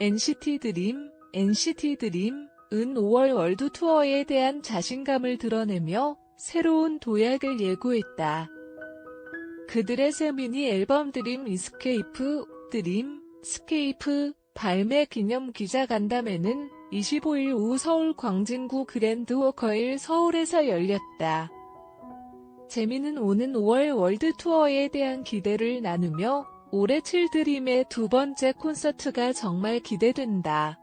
NCT 드림, NCT 드림 은 5월 월드 투어에 대한 자신감을 드러내며 새로운 도약을 예고했다. 그들의 새 미니 앨범 드림 이스케이프, 드림, 스케이프 발매 기념 기자 간담회는 25일 오후 서울 광진구 그랜드 워커일 서울에서 열렸다. 재미는 오는 5월 월드 투어에 대한 기대를 나누며 올해 칠드림의 두 번째 콘서트가 정말 기대된다.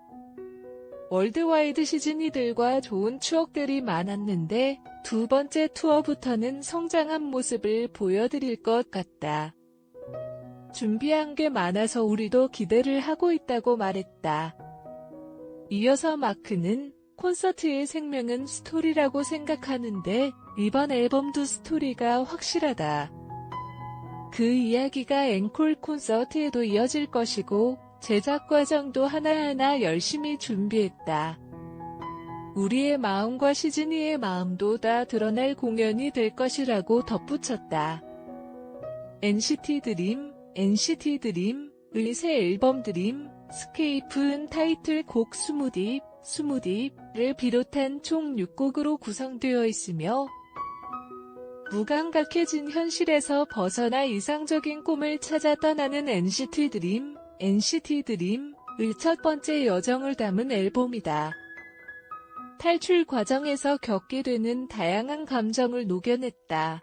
월드와이드 시즌이들과 좋은 추억들이 많았는데 두 번째 투어부터는 성장한 모습을 보여드릴 것 같다. 준비한 게 많아서 우리도 기대를 하고 있다고 말했다. 이어서 마크는 콘서트의 생명은 스토리라고 생각하는데 이번 앨범도 스토리가 확실하다. 그 이야기가 앵콜 콘서트에도 이어질 것이고 제작 과정도 하나하나 열심히 준비했다. 우리의 마음과 시즈니의 마음도 다 드러날 공연이 될 것이라고 덧붙였다. NCT 드림, NCT 드림 의 새 앨범 드림, 스케이프는 타이틀 곡 스무딥, 스무딥을 비롯한 총 6곡으로 구성되어 있으며 무감각해진 현실에서 벗어나 이상적인 꿈을 찾아 떠나는 NCT 드림, NCT 드림의 첫 번째 여정을 담은 앨범이다. 탈출 과정에서 겪게 되는 다양한 감정을 녹여냈다.